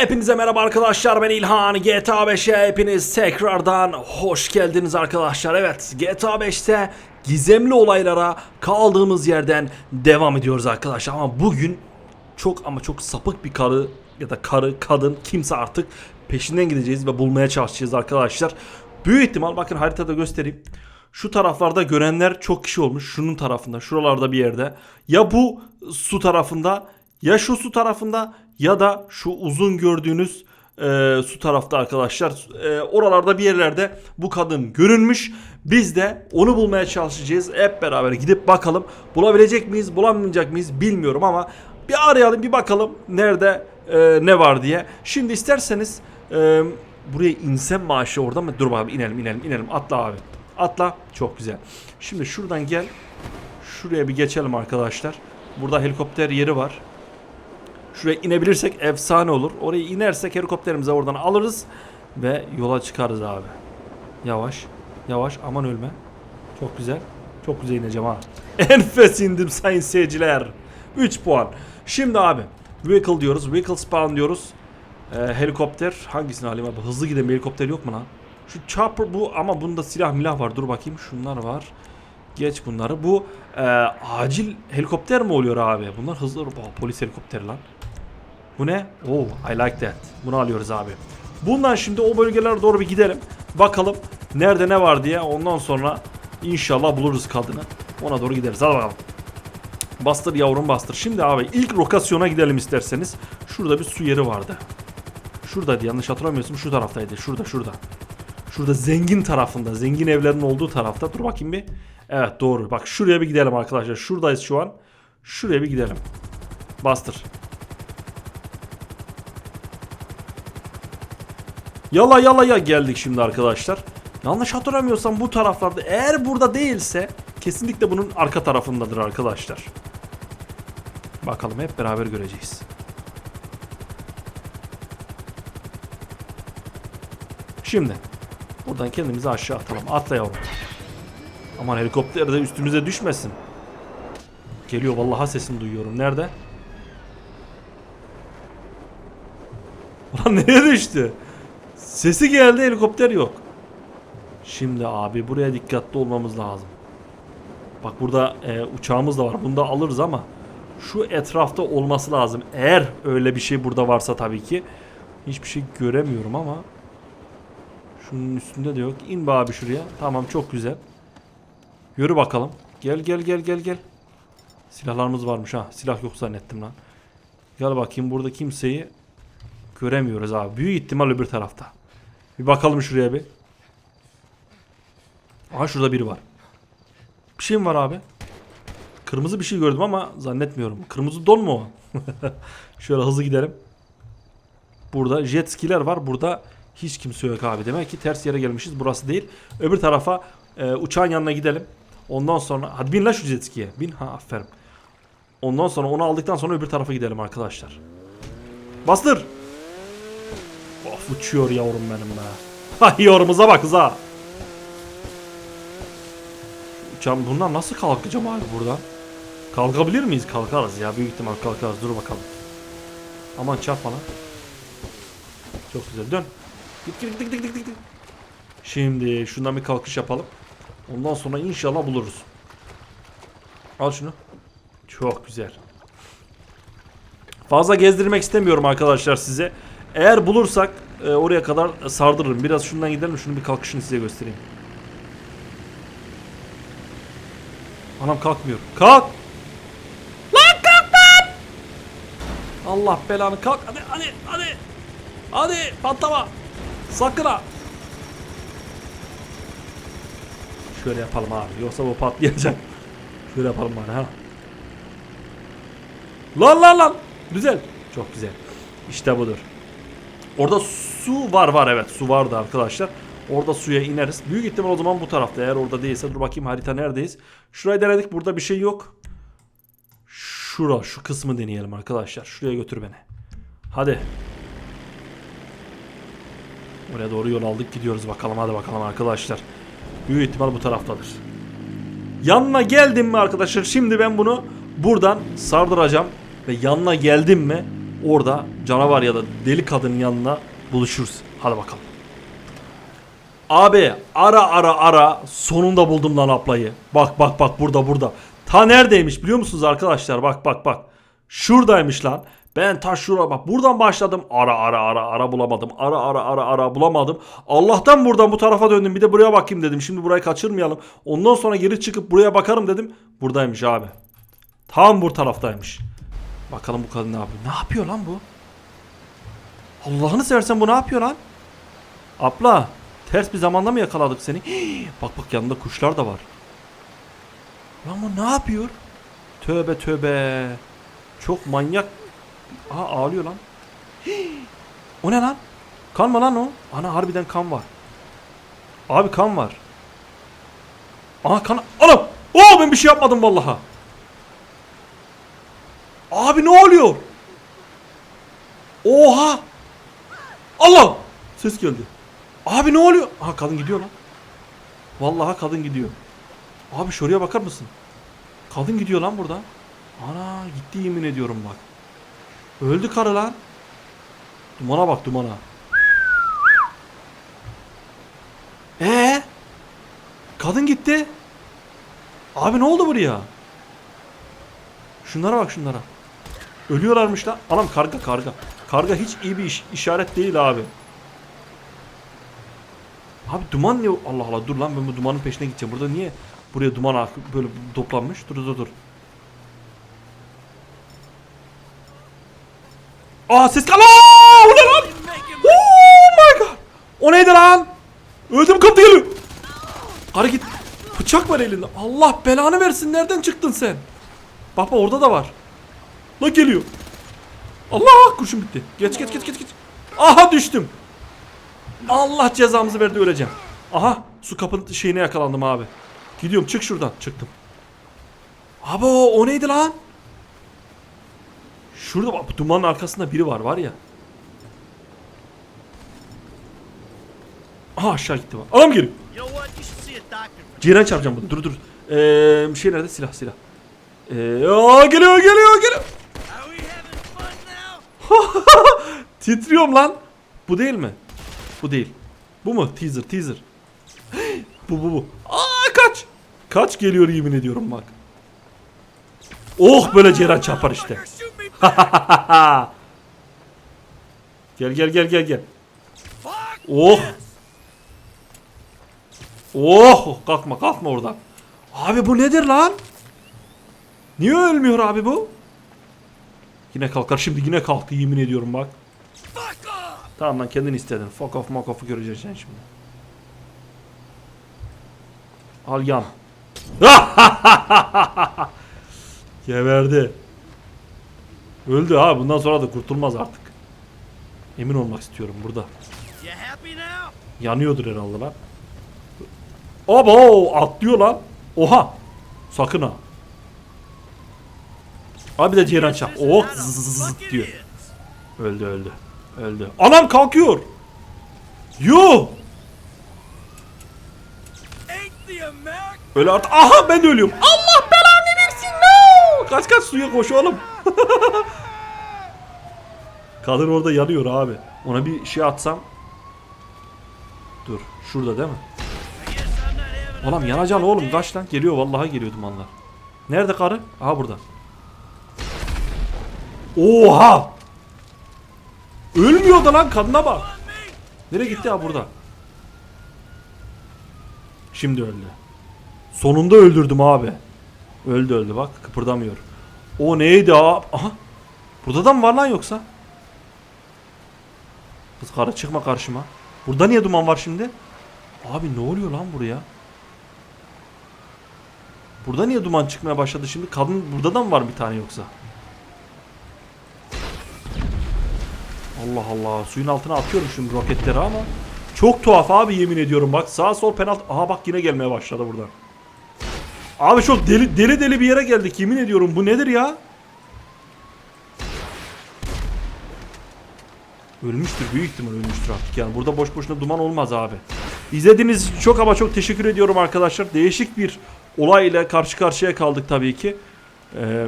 Hepinize merhaba arkadaşlar ben İlhan GTA 5'e hepiniz tekrardan hoş geldiniz arkadaşlar Evet GTA 5'te gizemli olaylara kaldığımız yerden devam ediyoruz arkadaşlar Ama bugün çok ama çok sapık bir karı ya da karı kadın kimse artık peşinden gideceğiz ve bulmaya çalışacağız arkadaşlar Büyük ihtimal bakın haritada göstereyim şu taraflarda görenler çok kişi olmuş. Şunun tarafında, şuralarda bir yerde. Ya bu su tarafında, ya şu su tarafında ya da şu uzun gördüğünüz e, su tarafta arkadaşlar. E, oralarda bir yerlerde bu kadın görünmüş. Biz de onu bulmaya çalışacağız. Hep beraber gidip bakalım. Bulabilecek miyiz, bulamayacak mıyız bilmiyorum ama bir arayalım, bir bakalım nerede e, ne var diye. Şimdi isterseniz e, buraya insem maaşı orada mı? Dur abi inelim, inelim, inelim. Atla abi. Atla. Çok güzel. Şimdi şuradan gel. Şuraya bir geçelim arkadaşlar. Burada helikopter yeri var. Şuraya inebilirsek efsane olur. Oraya inersek helikopterimizi oradan alırız ve yola çıkarız abi. Yavaş. Yavaş. Aman ölme. Çok güzel. Çok güzel ineceğim ha. Enfes indim sayın seyirciler. 3 puan. Şimdi abi. Vehicle diyoruz. Vehicle spawn diyoruz. Ee, helikopter. Hangisini alayım abi? Hızlı giden bir helikopter yok mu lan? Şu chopper bu ama bunda silah milah var. Dur bakayım şunlar var. Geç bunları. Bu e, acil helikopter mi oluyor abi? Bunlar hızlı Aa, polis helikopteri lan. Bu ne? Oh I like that. Bunu alıyoruz abi. Bundan şimdi o bölgelere doğru bir gidelim. Bakalım nerede ne var diye. Ondan sonra inşallah buluruz kadını. Ona doğru gideriz. Hadi bakalım. Bastır yavrum bastır. Şimdi abi ilk lokasyona gidelim isterseniz. Şurada bir su yeri vardı. Şuradaydı yanlış hatırlamıyorsam şu taraftaydı. Şurada şurada. Şurada zengin tarafında. Zengin evlerin olduğu tarafta. Dur bakayım bir. Evet doğru. Bak şuraya bir gidelim arkadaşlar. Şuradayız şu an. Şuraya bir gidelim. Bastır. Yala yala ya geldik şimdi arkadaşlar. Yanlış hatırlamıyorsam bu taraflarda eğer burada değilse kesinlikle bunun arka tarafındadır arkadaşlar. Bakalım hep beraber göreceğiz. Şimdi buradan kendimizi aşağı atalım. Atla yavrum. Aman helikopter de üstümüze düşmesin. Geliyor vallahi sesini duyuyorum. Nerede? Ulan nereye düştü? Sesi geldi helikopter yok. Şimdi abi buraya dikkatli olmamız lazım. Bak burada e, uçağımız da var. Bunu da alırız ama şu etrafta olması lazım. Eğer öyle bir şey burada varsa tabii ki. Hiçbir şey göremiyorum ama Şunun üstünde de yok. İn be abi şuraya. Tamam çok güzel. Yürü bakalım. Gel gel gel gel gel. Silahlarımız varmış ha. Silah yok zannettim lan. Gel bakayım burada kimseyi göremiyoruz abi. Büyük ihtimal öbür tarafta. Bir bakalım şuraya bir. Aha şurada biri var. Bir şey mi var abi? Kırmızı bir şey gördüm ama zannetmiyorum. Kırmızı don mu o? Şöyle hızlı gidelim. Burada jet skiler var. Burada hiç kimse yok abi. Demek ki ters yere gelmişiz. Burası değil. Öbür tarafa e, uçağın yanına gidelim. Ondan sonra hadi bin la şu jet ski'ye. Bin ha aferin. Ondan sonra onu aldıktan sonra öbür tarafa gidelim arkadaşlar. Bastır. Of uçuyor yavrum benim be. Hay yorumuza bak kıza. Uçağım bundan nasıl kalkacağım abi buradan? Kalkabilir miyiz? Kalkarız ya. Büyük ihtimal kalkarız. Dur bakalım. Aman çarpma lan. Çok güzel. Dön. Git git git git git git. Şimdi şundan bir kalkış yapalım. Ondan sonra inşallah buluruz. Al şunu. Çok güzel. Fazla gezdirmek istemiyorum arkadaşlar size. Eğer bulursak e, oraya kadar sardırırım. Biraz şundan gidelim. Şunun bir kalkışını size göstereyim. Anam kalkmıyor. Kalk. Lan kalk lan. Allah belanı kalk. Hadi hadi hadi. Hadi patlama. Sakın ha. Şöyle yapalım abi. Yoksa bu patlayacak. Şöyle yapalım bari ha. Lan lan lan. Güzel. Çok güzel. İşte budur. Orada su var var evet. Su vardı arkadaşlar. Orada suya ineriz. Büyük ihtimal o zaman bu tarafta. Eğer orada değilse dur bakayım harita neredeyiz. Şurayı denedik. Burada bir şey yok. Şura şu kısmı deneyelim arkadaşlar. Şuraya götür beni. Hadi. Oraya doğru yol aldık gidiyoruz bakalım hadi bakalım arkadaşlar. Büyük ihtimal bu taraftadır. Yanına geldim mi arkadaşlar şimdi ben bunu buradan sardıracağım. Ve yanına geldim mi orada canavar ya da deli kadının yanına buluşuruz. Hadi bakalım. Abi ara ara ara sonunda buldum lan ablayı. Bak bak bak burada burada. Ta neredeymiş biliyor musunuz arkadaşlar? Bak bak bak. Şuradaymış lan. Ben ta şura bak buradan başladım. Ara ara ara ara bulamadım. Ara ara ara ara bulamadım. Allah'tan buradan bu tarafa döndüm. Bir de buraya bakayım dedim. Şimdi burayı kaçırmayalım. Ondan sonra geri çıkıp buraya bakarım dedim. Buradaymış abi. Tam bu taraftaymış. Bakalım bu kadın ne yapıyor? Ne yapıyor lan bu? Allah'ını seversen bu ne yapıyor lan? Abla ters bir zamanda mı yakaladık seni? Hii, bak bak yanında kuşlar da var. Lan bu ne yapıyor? Tövbe tövbe. Çok manyak. Aha ağlıyor lan. Hii, o ne lan? Kan mı lan o? Ana harbiden kan var. Abi kan var. Aha kan. Anam! Oo ben bir şey yapmadım vallaha. Abi ne oluyor? Oha! Allah! Ses geldi. Abi ne oluyor? Aha kadın gidiyor lan. Vallahi kadın gidiyor. Abi şuraya bakar mısın? Kadın gidiyor lan burada. Ana gitti yemin ediyorum bak. Öldü karı lan. Dumana bak dumana. Ee? Kadın gitti. Abi ne oldu buraya? Şunlara bak şunlara. Ölüyorlarmış lan. Anam karga karga. Karga hiç iyi bir iş- işaret değil abi. Abi duman ne? Allah Allah dur lan ben bu dumanın peşine gideceğim. Burada niye buraya duman böyle toplanmış? Dur dur dur. Aa ses kal. O ne lan? Oh my god. O neydi lan? Öldüm kapı geliyor. Karı git. Bıçak var elinde. Allah belanı versin. Nereden çıktın sen? Bak bak orada da var. La geliyor. Allah kurşun bitti. Geç geç geç geç geç. Aha düştüm. Allah cezamızı verdi öleceğim. Aha su kapının şeyine yakalandım abi. Gidiyorum çık şuradan. Çıktım. Abi o, neydi lan? Şurada bak dumanın arkasında biri var var ya. Aha aşağı gitti bak. Adam geliyor. Ciğeren çarpacağım bunu. Dur dur. Ee, şey nerede? Silah silah. Ee, aa, geliyor geliyor geliyor. Titriyorum lan. Bu değil mi? Bu değil. Bu mu? Teaser teaser. bu bu bu. Aa kaç. Kaç geliyor yemin ediyorum bak. Oh böyle Ceren çarpar işte. Gel gel gel gel gel. Oh. Oh kalkma kalkma oradan. Abi bu nedir lan? Niye ölmüyor abi bu? Yine kalkar şimdi yine kalktı yemin ediyorum bak. Tamam lan kendin istedin. Fuck off mock off'u göreceksin şimdi. Al yan. Geberdi. Öldü ha bundan sonra da kurtulmaz artık. Emin olmak istiyorum burada. Yanıyordur herhalde lan. Abo atlıyor lan. Oha. Sakın ha. Abi de Ceyran çap. Oh zzzz diyor. Öldü öldü. Öldü. Anam kalkıyor. Yo. Öyle artık. Aha ben de ölüyorum. Allah belanı versin. No. Kaç kaç suya koş oğlum. Kadın orada yanıyor abi. Ona bir şey atsam. Dur. Şurada değil mi? Oğlum yanacaksın oğlum kaç lan. Geliyor vallahi geliyor dumanlar. Nerede karı? Aha burada. Oha! Ölmüyor da lan kadına bak. Nereye gitti ya burada? Şimdi öldü. Sonunda öldürdüm abi. Öldü öldü bak kıpırdamıyor. O neydi abi? Aha. Burada da mı var lan yoksa? Kız karı çıkma karşıma. Burada niye duman var şimdi? Abi ne oluyor lan buraya? Burada niye duman çıkmaya başladı şimdi? Kadın burada da mı var bir tane yoksa? Allah Allah. Suyun altına atıyorum şimdi roketleri ama çok tuhaf abi yemin ediyorum bak. Sağ sol penaltı. Aha bak yine gelmeye başladı burada. Abi çok deli deli deli bir yere geldik yemin ediyorum. Bu nedir ya? Ölmüştür büyük ihtimal ölmüştür artık yani burada boş boşuna duman olmaz abi. İzlediğiniz için çok ama çok teşekkür ediyorum arkadaşlar. Değişik bir olayla karşı karşıya kaldık tabii ki. Ee,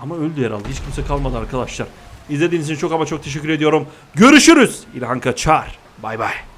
ama öldü herhalde hiç kimse kalmadı arkadaşlar. İzlediğiniz için çok ama çok teşekkür ediyorum. Görüşürüz. İlhan Kaçar. Bay bay.